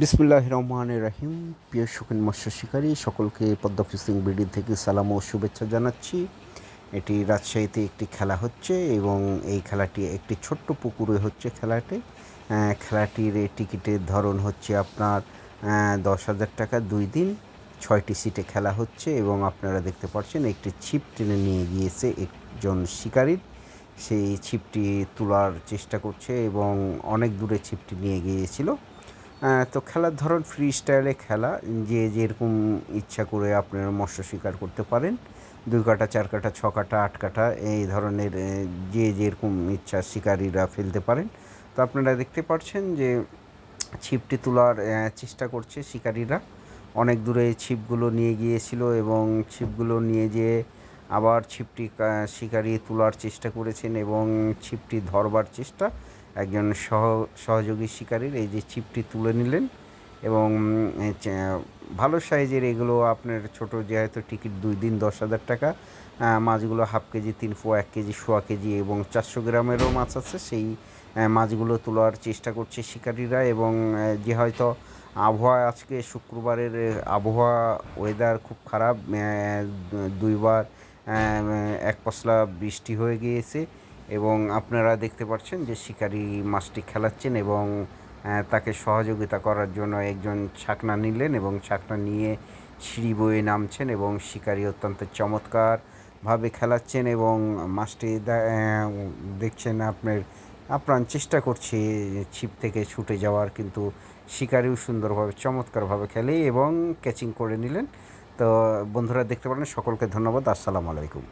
বিসমুল্লাহ রহমান রাহিম। প্রিয় শৌখিন মৎস্য শিকারী, সকলকে পদ্মা ফিশিং বিডি থেকে সালাম ও শুভেচ্ছা জানাচ্ছি। এটি রাজশাহীতে একটি খেলা হচ্ছে এবং এই খেলাটি একটি ছোট্ট পুকুরে হচ্ছে খেলাটি। খেলাটির টিকিটের ধরন হচ্ছে আপনার দশ হাজার টাকা দুই দিন, ছয়টি সিটে খেলা হচ্ছে এবং আপনারা দেখতে পাচ্ছেন একটি ছিপ টেনে নিয়ে গিয়েছে একজন শিকারীর। সেই ছিপটি তোলার চেষ্টা করছে এবং অনেক দূরে ছিপটি নিয়ে গিয়েছিল। তো খেলার ধরন ফ্রি স্টাইলে খেলা, যে যেরকম ইচ্ছা করে আপনারা মৎস্য শিকার করতে পারেন। দুই কাটা, চার কাটা, ছ কাটা, আট কাটা, এই ধরনের যে যেরকম ইচ্ছা শিকারীরা ফেলতে পারেন। তো আপনারা দেখতে পাচ্ছেন যে ছিপটি তোলার চেষ্টা করছে শিকারীরা। অনেক দূরে ছিপগুলো নিয়ে গিয়েছিল এবং ছিপগুলো নিয়ে যেয়ে আবার ছিপটি শিকারি তোলার চেষ্টা করেছেন এবং ছিপটি ধরবার চেষ্টা একজন সহ, সহযোগী শিকারীর এই যে ছিপটি তুলে নিলেন এবং ভালো সাইজের এগুলো আপনার ছোট যেহেতু টিকিট দুই দিন দশ হাজার টাকা মাছগুলো হাফ কেজি, তিন ফোয়া, এক কেজি, সোয়া কেজি এবং চারশো গ্রামেরও মাছ আছে। সেই মাছগুলো তোলার চেষ্টা করছে শিকারীরা এবং যে হয়তো আবহাওয়া আজকে শুক্রবারের আবহাওয়া ওয়েদার খুব খারাপ দুইবার এক পশলা বৃষ্টি হয়ে গিয়েছে। এবং আপনারা দেখতে পাচ্ছেন যে শিকারি মাছটি খেলাচ্ছেন এবং তাকে সহযোগিতা করার জন্য একজন ছাকনা নিলেন এবং ছাকনা নিয়ে সিঁড়ি বয়ে নামছেন এবং শিকারি অত্যন্ত চমৎকারভাবে খেলাচ্ছেন এবং মাছটি দেখছেন আপনার, আপ্রাণ চেষ্টা করছে ছিপ থেকে ছুটে যাওয়ার কিন্তু শিকারিও সুন্দরভাবে, চমৎকারভাবে খেলে এবং ক্যাচিং করে নিলেন। তো বন্ধুরা দেখতে পারেন, সকলকে ধন্যবাদ, আসসালামু আলাইকুম।